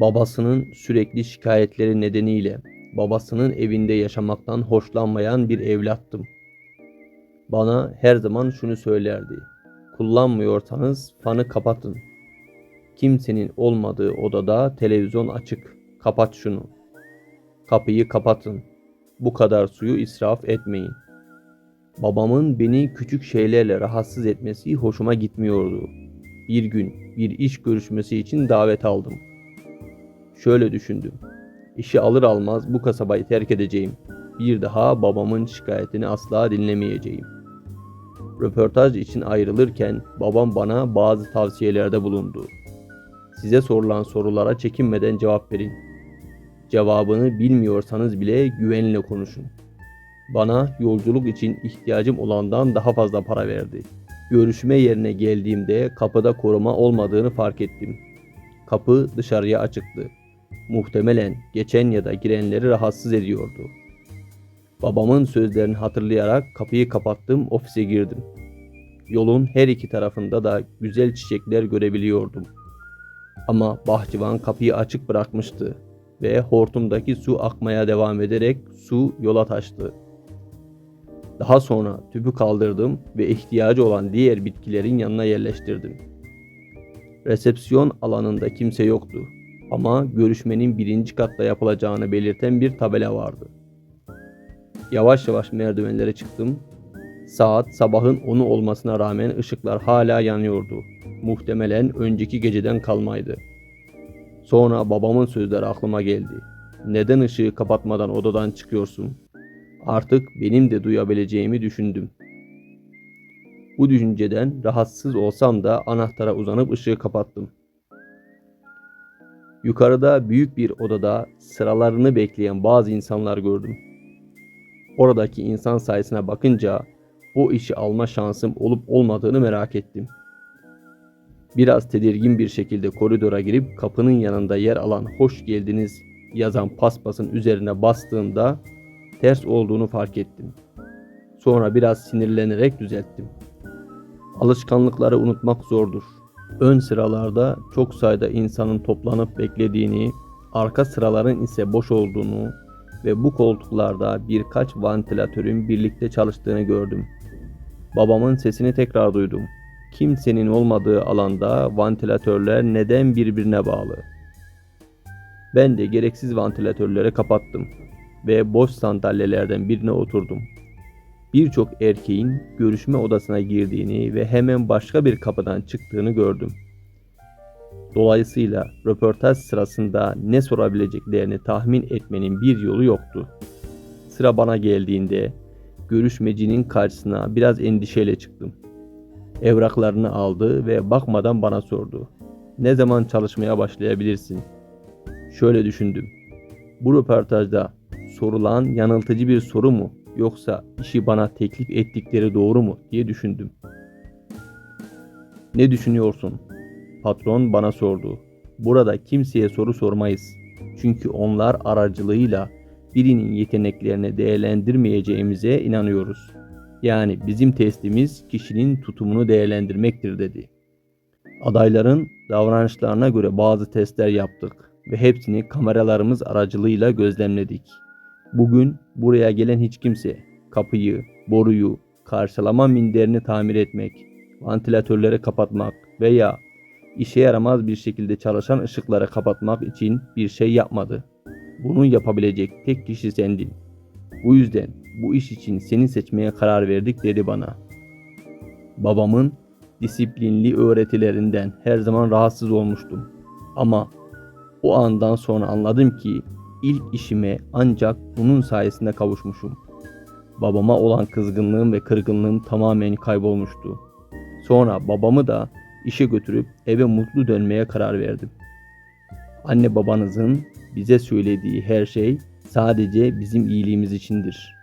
Babasının sürekli şikayetleri nedeniyle babasının evinde yaşamaktan hoşlanmayan bir evlattım. Bana her zaman şunu söylerdi. Kullanmıyorsanız fanı kapatın. Kimsenin olmadığı odada televizyon açık. Kapat şunu. Kapıyı kapatın. Bu kadar suyu israf etmeyin. Babamın beni küçük şeylerle rahatsız etmesi hoşuma gitmiyordu. Bir gün bir iş görüşmesi için davet aldım. Şöyle düşündüm. İşi alır almaz bu kasabayı terk edeceğim. Bir daha babamın şikayetini asla dinlemeyeceğim. Röportaj için ayrılırken babam bana bazı tavsiyelerde bulundu. Size sorulan sorulara çekinmeden cevap verin. Cevabını bilmiyorsanız bile güvenle konuşun. Bana yolculuk için ihtiyacım olandan daha fazla para verdi. Görüşme yerine geldiğimde kapıda koruma olmadığını fark ettim. Kapı dışarıya açıktı. Muhtemelen geçen ya da girenleri rahatsız ediyordu. Babamın sözlerini hatırlayarak kapıyı kapattım, ofise girdim. Yolun her iki tarafında da güzel çiçekler görebiliyordum. Ama bahçıvan kapıyı açık bırakmıştı ve hortumdaki su akmaya devam ederek su yola taştı. Daha sonra tüpü kaldırdım ve ihtiyacı olan diğer bitkilerin yanına yerleştirdim. Resepsiyon alanında kimse yoktu ama görüşmenin birinci katta yapılacağını belirten bir tabela vardı. Yavaş yavaş merdivenlere çıktım. Saat sabahın 10'u olmasına rağmen ışıklar hala yanıyordu. Muhtemelen önceki geceden kalmaydı. Sonra babamın sözleri aklıma geldi. Neden ışığı kapatmadan odadan çıkıyorsun? Artık benim de duyabileceğimi düşündüm. Bu düşünceden rahatsız olsam da anahtara uzanıp ışığı kapattım. Yukarıda büyük bir odada sıralarını bekleyen bazı insanlar gördüm. Oradaki insan sayısına bakınca o işi alma şansım olup olmadığını merak ettim. Biraz tedirgin bir şekilde koridora girip kapının yanında yer alan hoş geldiniz yazan paspasın üzerine bastığımda ters olduğunu fark ettim. Sonra biraz sinirlenerek düzelttim. Alışkanlıkları unutmak zordur. Ön sıralarda çok sayıda insanın toplanıp beklediğini, arka sıraların ise boş olduğunu ve bu koltuklarda birkaç vantilatörün birlikte çalıştığını gördüm. Babamın sesini tekrar duydum. Kimsenin olmadığı alanda vantilatörler neden birbirine bağlı? Ben de gereksiz vantilatörleri kapattım ve boş sandalyelerden birine oturdum. Birçok erkeğin görüşme odasına girdiğini ve hemen başka bir kapıdan çıktığını gördüm. Dolayısıyla röportaj sırasında ne sorabileceklerini tahmin etmenin bir yolu yoktu. Sıra bana geldiğinde görüşmecinin karşısına biraz endişeyle çıktım. Evraklarını aldı ve bakmadan bana sordu. Ne zaman çalışmaya başlayabilirsin? Şöyle düşündüm. Bu röportajda sorulan yanıltıcı bir soru mu yoksa işi bana teklif ettikleri doğru mu diye düşündüm. Ne düşünüyorsun? Patron bana sordu. Burada kimseye soru sormayız. Çünkü onlar aracılığıyla birinin yeteneklerini değerlendirmeyeceğimize inanıyoruz. Yani bizim testimiz kişinin tutumunu değerlendirmektir dedi. Adayların davranışlarına göre bazı testler yaptık ve hepsini kameralarımız aracılığıyla gözlemledik. Bugün buraya gelen hiç kimse kapıyı, boruyu, karşılama minderini tamir etmek, vantilatörleri kapatmak veya işe yaramaz bir şekilde çalışan ışıkları kapatmak için bir şey yapmadı. Bunu yapabilecek tek kişi sendin. Bu yüzden bu iş için seni seçmeye karar verdik dedi bana. Babamın disiplinli öğretilerinden her zaman rahatsız olmuştum. Ama o andan sonra anladım ki ilk işime ancak bunun sayesinde kavuşmuşum. Babama olan kızgınlığım ve kırgınlığım tamamen kaybolmuştu. Sonra babamı da işe götürüp eve mutlu dönmeye karar verdim. Anne babanızın bize söylediği her şey sadece bizim iyiliğimiz içindir.